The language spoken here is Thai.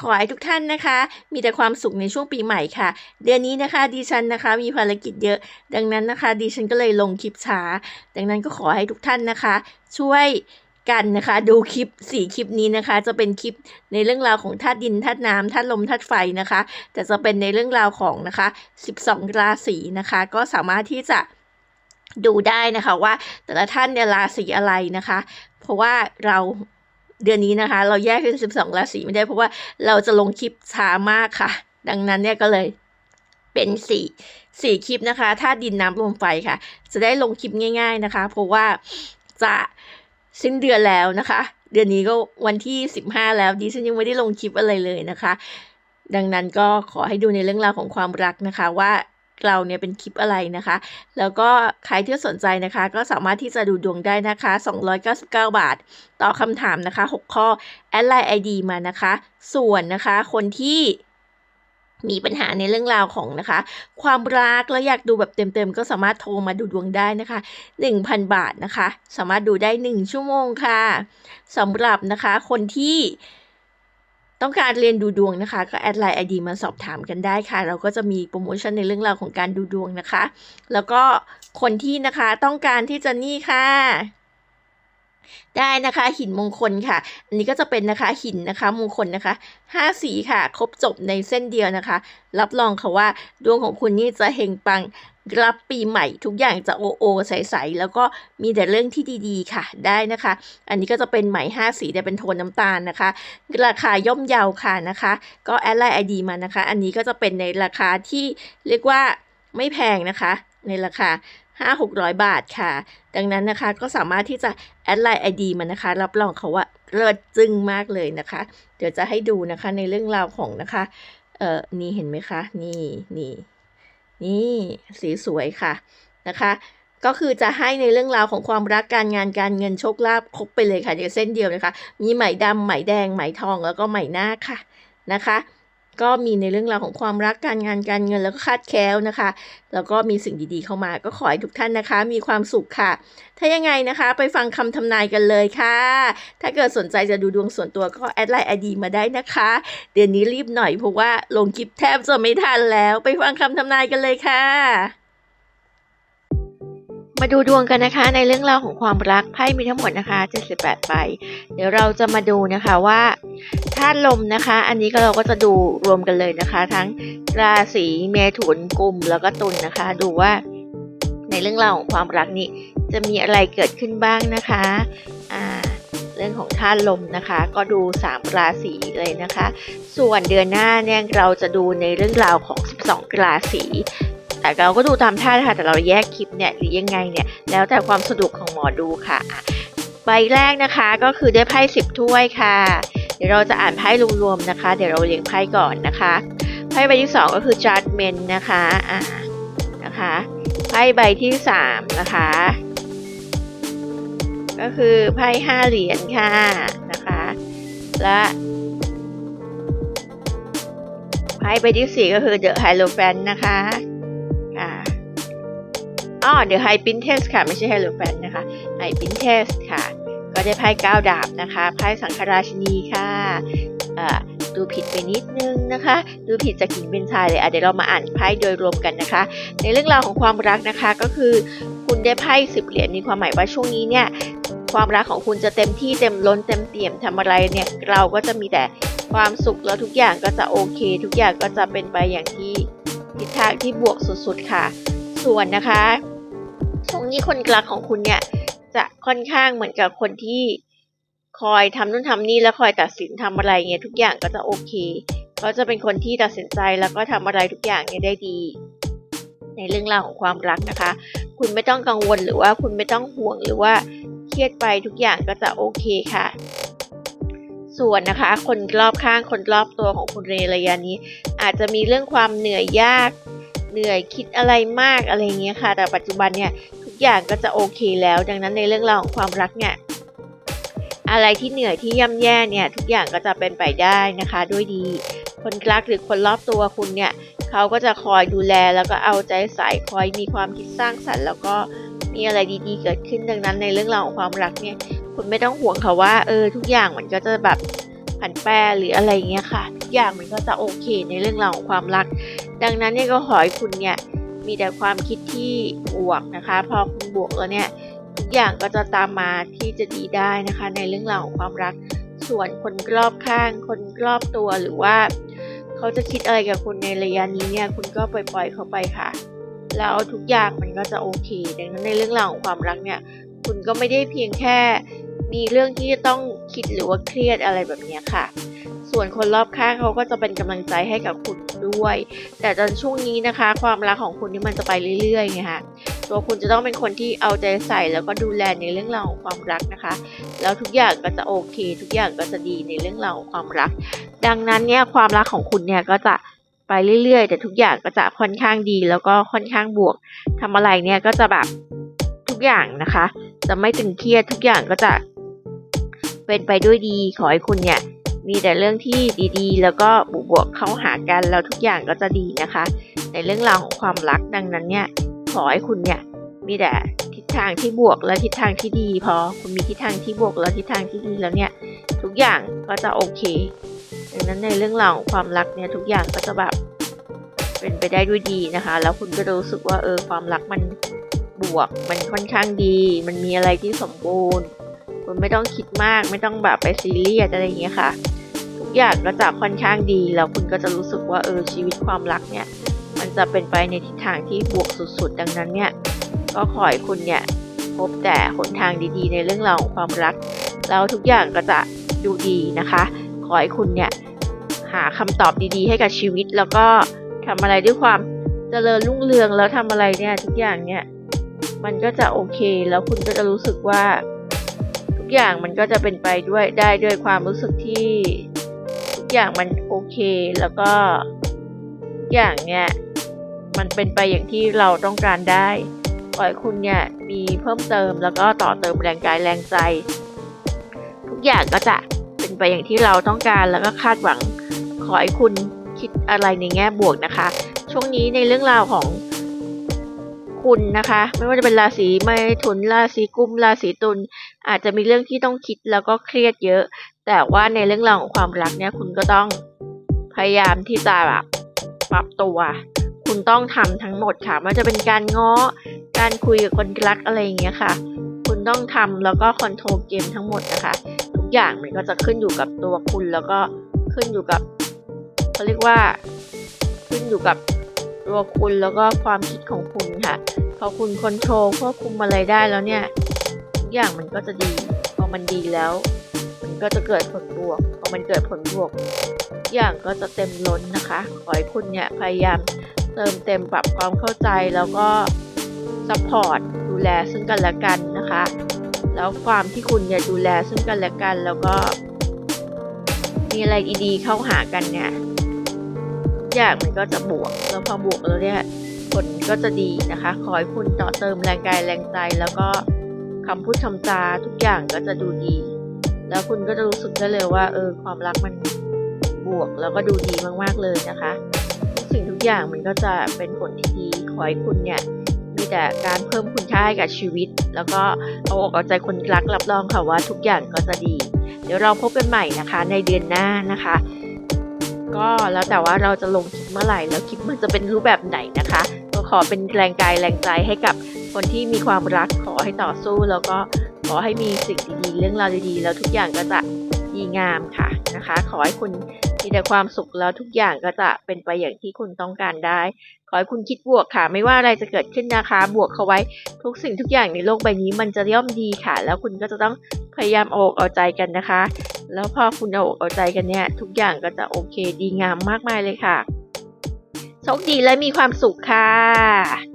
ขอให้ทุกท่านนะคะ มีแต่ความสุขในช่วงปีใหม่ค่ะ เดือนนี้นะคะดิฉันนะคะ มีภารกิจเยอะ ดังนั้นนะคะดิฉันก็เลยลงคลิปช้า ดังนั้นก็ขอให้ทุกท่านนะคะ ช่วยกันนะคะ ดูคลิปสี่คลิปนี้นะคะ จะเป็นคลิปในเรื่องราวของธาตุดินธาตุน้ำธาตุลมธาตุไฟนะคะ แต่จะเป็นในเรื่องราวของนะคะ 12 ราศีนะคะ ก็สามารถที่จะดูได้นะคะว่าแต่ละท่านเนี่ยราศีอะไรนะคะ เพราะว่าเรา เดือนนี้นะคะ เราแยกเป็น12ราศีไม่ได้เพราะว่าเราจะลงคลิปช้ามากค่ะ ดังนั้นเนี่ยก็เลยเป็นสี่สี่คลิปนะคะธาดินน้ำลมไฟค่ะ จะได้ลงคลิปง่าย ๆนะคะ เพราะว่าจะสิ้นเดือนแล้วนะคะ เดือนนี้ก็วันที่15แล้วดิฉันยังไม่ได้ลงคลิปอะไรเลยนะคะ ดังนั้นก็ขอให้ดูในเรื่องราวของความรักนะคะว่า เราเนี่ยเป็นคลิปอะไรนะคะ แล้วก็ใครที่สนใจนะคะ ก็สามารถที่จะดูดวงได้นะคะ 299 บาท ต่อคำถามนะคะ 6 ข้อแอดไลน์ ID มานะคะ ส่วนนะคะคนที่มีปัญหาในเรื่องราวของนะคะ ความรักแล้วอยากดูแบบเต็มๆ ก็สามารถโทรมาดูดวงได้นะคะ 1,000 บาทนะคะ สามารถดูได้ 1 ชั่วโมงค่ะสำหรับนะคะคนที่ ต้องการเรียนดูดวงนะคะ ก็แอดไลน์ไอดีมาสอบถามกันได้ค่ะ เราก็จะมีโปรโมชั่นในเรื่องราวของการดูดวงนะคะ แล้วก็คนที่นะคะต้องการที่จะนี่ค่ะ ได้นะคะ หินมงคลค่ะ อันนี้ก็จะเป็นนะคะหินนะคะ มงคลนะคะห้าสีค่ะ ครบจบในเส้นเดียวนะคะ รับรองค่ะว่า ดวงของคุณนี่จะเฮงปังรับปีใหม่ทุกอย่างจะโอโอใสๆแล้วก็มีแต่เรื่องที่ดีๆค่ะได้นะคะ อันนี้ก็จะเป็นไหมห้าสีแต่เป็นโทนน้ำตาลนะคะ ราคาย่อมเยาค่ะนะคะ ก็แอดไลน์ไอดีมานะคะ อันนี้ก็จะเป็นในราคาที่เรียกว่าไม่แพงนะคะ ในราคา 5 600 บาทค่ะ ดังนั้นนะคะก็สามารถที่จะแอดไลน์ไอดีมานนะคะ รับรองเขาว่าเลิศจึ้งมากเลยนะคะ เดี๋ยวจะให้ดูนะคะในเรื่องราวของนะคะ เอ่อ นี่เห็นไหมคะ นี่นี่นี่สีสวยค่ะนะคะ ก็คือจะให้ในเรื่องราวของความรักการงานการเงินโชคลาภครบไปเลยค่ะในเส้นเดียวนะคะ มีไหมดำไหมแดงไหมทองแล้วก็ไหมหน้าค่ะนะคะ ก็มีในเรื่องราวของความรักการงานการเงินแล้วก็คาดแคล้วนะคะ แล้วก็มีสิ่งดีๆเข้ามาก็ขอให้ทุกท่านนะคะ มีความสุขค่ะ ถ้ายังไงนะคะ ไปฟังคำทำนายกันเลยค่ะ ถ้าเกิดสนใจจะดูดวงส่วนตัวก็แอดไลน์ไอดีมาได้นะคะ เดือนนี้รีบหน่อยเพราะว่าลงคลิปแทบจะไม่ทันแล้ว ไปฟังคำทำนายกันเลยค่ะมาดูดวงกันนะคะในเรื่องราวของความรักไพ่มีทั้งหมดนะคะ 78ใบเดี๋ยวเราจะมาดูนะคะว่า ธาตุลมนะคะ อันนี้ก็เราก็จะดูรวมกันเลยนะคะ ทั้งราศีเมถุนกุมแล้วก็ตุลนะคะ ดูว่าในเรื่องราวของความรักนี้จะมีอะไรเกิดขึ้นบ้างนะคะอ่าเรื่องของธาตุลมนะคะ ก็ดู 3 ราศีเลยนะคะ ส่วนเดือนหน้าเนี่ยเราจะดูในเรื่องราวของ 12 ราศีแต่เราก็ดูตามท่านะคะแต่เราแยกคลิปเนี่ยหรือยังไงเนี่ยแล้วแต่ความสะดวกของหมอดูค่ะอะใบแรกนะคะก็คือได้ไพ่สิบถ้วยค่ะ เดี๋ยวเราจะอ่านไพ่รวมๆนะคะ เดี๋ยวเราเรียงไพ่ก่อนนะคะไพ่ใบที่สองก็คือ judgment นะคะอ่านะคะไพ่ใบที่สามนะคะ ก็คือไพ่ห้าเหรียญค่ะนะคะ และไพ่ใบที่สี่ก็คือ the hierophant นะคะค่ะอ๋อ the high princess ค่ะ ไม่ใช่ hierophant นะคะไอปินเทสค่ะ ก็ได้ไพ่ก้าวดาบนะคะไพ่สังฆราชินีค่ะดูผิดไปนิดนึงนะคะ ดูผิดจากหญิงเป็นชายเลยอะเดี๋ยวเรามาอ่านไพ่โดยรวมกันนะคะ ในเรื่องราวของความรักนะคะก็คือ คุณได้ไพ่สิบเหรียญมีความหมายว่าช่วงนี้เนี่ยความรักของคุณจะเต็มที่เต็มล้นเต็มเปี่ยมทำอะไรเนี่ยเราก็จะมีแต่ความสุขแล้วทุกอย่างก็จะโอเค ทุกอย่างก็จะเป็นไปอย่างที่ทิศทางที่บวกสุดๆค่ะ ส่วนนะคะช่วงนี้คนรักของคุณเนี่ย จะค่อนข้างเหมือนกับคนที่คอยทำนู่นทำนี่แล้วคอยตัดสินทำอะไรเงี้ยทุกอย่างก็จะโอเคเขาจะเป็นคนที่ตัดสินใจแล้วก็ทำอะไรทุกอย่างเนี่ยได้ดี ในเรื่องราวของความรักนะคะ คุณไม่ต้องกังวลหรือว่าคุณไม่ต้องห่วงหรือว่าเครียดไปทุกอย่างก็จะโอเคค่ะ ส่วนนะคะ คนรอบข้างคนรอบตัวของคุณเรระยะนี้ อาจจะมีเรื่องความเหนื่อยยากเหนื่อยคิดอะไรมากอะไรเงี้ยค่ะ แต่ปัจจุบันเนี่ยทุ อย่างก็จะโอเคแล้ว ดังนั้นในเรื่องราวของความรักเนี่ยอะไรที่เหนื่อยที่ย่ำแย่เนี่ยทุกอย่างก็จะเป็นไปได้นะคะ ด้วยดี คนรักหรือคนรอบตัวคุณเนี่ยเขาก็จะคอยดูแลแล้วก็เอาใจใส่คอยมีความคิดสร้างสรรค์ แล้วก็มีอะไรดีๆ เกิดขึ้นดังนั้น ในเรื่องราวของความรักเนี่ย คุณไม่ต้องห่วงค่ะว่าเออทุกอย่างมันก็จะแบบผันแปรหรืออะไรเงี้ยค่ะทุกอย่างมันก็จะโอเคในเรื่องราวของความรัก ดังนั้นเนี่ยก็ขอให้คุณเนี่ย มีแต่ความคิดที่บวกนะคะ พอคุณบวกแล้วเนี่ยทุกอย่างก็จะตามมาที่จะดีได้นะคะ ในเรื่องราวของความรักส่วนคนรอบข้าง คนรอบตัวหรือว่า เขาจะคิดอะไรกับคุณในระยะนี้เนี่ยคุณก็ปล่อยๆเขาไปค่ะ แล้วทุกอย่างมันก็จะโอเคดังนั้นในเรื่องราวของความรักเนี่ย คุณก็ไม่ได้เพียงแค่มีเรื่องที่จะต้องคิดหรือว่าเครียดอะไรแบบนี้ค่ะ ส่วนคนรอบข้างเขาก็จะเป็นกำลังใจให้กับคุณด้วย แต่ตอนช่วงนี้นะคะ ความรักของคุณนี่มันจะไปเรื่อยๆไงคะตัวคุณจะต้องเป็นคนที่เอาใจใส่แล้วก็ดูแลในเรื่องราวของความรักนะคะ แล้วทุกอย่างก็จะโอเค ทุกอย่างก็จะดีในเรื่องราวของความรัก ดังนั้นเนี่ยความรักของคุณเนี่ยก็จะไปเรื่อยๆ แต่ทุกอย่างก็จะค่อนข้างดี แล้วก็ค่อนข้างบวกทำอะไรเนี่ยก็จะแบบทุกอย่างนะคะ จะไม่ตึงเครียดทุกอย่างก็จะเป็นไปด้วยดีขอให้คุณเนี่ย มีแต่เรื่องที่ดีๆ แล้วก็บวกๆเข้าหากันแล้วทุกอย่างก็จะดีนะคะ ในเรื่องราวของความรักดังนั้นเนี่ยขอให้คุณเนี่ยมีแต่ทิศทางที่บวกและทิศทางที่ดีพอคุณมีทิศทางที่บวกและทิศทางที่ดีแล้วเนี่ยทุกอย่างก็จะโอเคดังนั้นในเรื่องราวของความรักเนี่ยทุกอย่างก็จะแบบเป็นไปได้ด้วยดีนะคะ แล้วคุณก็รู้สึกว่าเออความรักมันบวกมันค่อนข้างดี มันมีอะไรที่สมบูรณ์ คุณไม่ต้องคิดมากไม่ต้องแบบไปซีเรียสอะไรอย่างเงี้ยค่ะ กอย่างก็จะค่อนข้างดี แล้วคุณก็จะรู้สึกว่าเออชีวิตความรักเนี่ย มันจะเป็นไปในทิศทางที่บวกสุดๆ ดังนั้นเนี่ย ก็ขอให้คุณเนี่ยพบแต่หนทางดีๆ ในเรื่องราวของความรัก แล้วทุกอย่างก็จะดูดีนะคะ ขอให้คุณเนี่ยหาคำตอบดีๆ ให้กับชีวิต แล้วก็ทำอะไรด้วยความเจริญรุ่งเรืองแล้วทำอะไรเนี่ยทุกอย่างเนี่ย มันก็จะโอเค แล้วคุณก็จะรู้สึกว่า ทุกอย่างมันก็จะเป็นไปด้วยได้ด้วยความรู้สึกที่ อย่างมันโอเคแล้วก็ทุกอย่างเนี่ยมันเป็นไปอย่างที่เราต้องการได้ขอให้คุณเนี่ยมีเพิ่มเติมแล้วก็ต่อเติมแรงกายแรงใจ ทุกอย่างก็จะเป็นไปอย่างที่เราต้องการแล้วก็คาดหวัง ขอให้คุณคิดอะไรในแง่บวกนะคะ ช่วงนี้ในเรื่องราวของคุณนะคะ ไม่ว่าจะเป็นราศีไมถุนราศีกุมราศีตุลอาจจะมีเรื่องที่ต้องคิดแล้วก็เครียดเยอะ แต่ว่าในเรื่องราวของความรักเนี่ยคุณก็ต้องพยายามที่จะแบบปรับตัว คุณต้องทำทั้งหมดค่ะไม่ว่าจะเป็นการง้อ การคุยกับคนรักอะไรอย่างเงี้ยค่ะ คุณต้องทำแล้วก็คอนโทรลเกมทั้งหมดนะคะ ทุกอย่างมันก็จะขึ้นอยู่กับตัวคุณแล้วก็ขึ้นอยู่กับเขาเรียกว่า ขึ้นอยู่กับตัวคุณแล้วก็ความคิดของคุณค่ะ พอคุณคอนโทรลควบคุมอะไรได้แล้วเนี่ยทุกอย่างมันก็จะดี พอมันดีแล้ว ก็จะเกิดผลบวกพอมันเกิดผลบวกทุกอย่างก็จะเต็มล้นนะคะขอให้คุณเนี่ยพยายามเติมเต็มปรับความเข้าใจแล้วก็ซัพพอร์ตดูแลซึ่งกันและกันนะคะ แล้วความที่คุณเนี่ยดูแลซึ่งกันและกัน แล้วก็ มีอะไรดีๆเข้าหากันเนี่ยทุกอย่างมันก็จะบวกแล้วพอบวกแล้วเนี่ยผลก็จะดีนะคะ ขอให้คุณต่อเติมแรงกายแรงใจ แล้วก็คำพูดคำจาทุกอย่างก็จะดูดี แล้วคุณก็จะรู้สึกได้เลยว่า เออ ความรักมันบวกแล้วก็ดูดีมากๆเลยนะคะทุกสิ่งทุกอย่างมันก็จะเป็นผลที่ดีขอให้คุณเนี่ยมีแต่การเพิ่มคุณค่าให้กับชีวิต แล้วก็เอาอกเอาใจคนรักรับรองค่ะว่าทุกอย่างก็จะดี เดี๋ยวเราพบกันใหม่นะคะ ในเดือนหน้านะคะ ก็แล้วแต่ว่าเราจะลงคลิปเมื่อไหร่แล้วคลิปมันจะเป็นรูปแบบไหนนะคะก็ขอเป็นแรงกายแรงใจให้กับคนที่มีความรักขอให้ต่อสู้แล้วก็ ขอให้มีสิ่งดีๆ เรื่องราวดีๆ แล้วทุกอย่างก็จะดีงามค่ะนะคะ ขอให้คุณมีแต่ความสุขแล้วทุกอย่างก็จะเป็นไปอย่างที่คุณต้องการได้ ขอให้คุณคิดบวกค่ะ ไม่ว่าอะไรจะเกิดขึ้นนะคะ บวกเขาไว้ทุกสิ่งทุกอย่างในโลกใบนี้มันจะย่อมดีค่ะ แล้วคุณก็จะต้องพยายามเอาอกเอาใจกันนะคะ แล้วพอคุณเอาอกเอาใจกันเนี่ย ทุกอย่างก็จะโอเคดีงามมากมายเลยค่ะโชคดีและมีความสุขค่ะ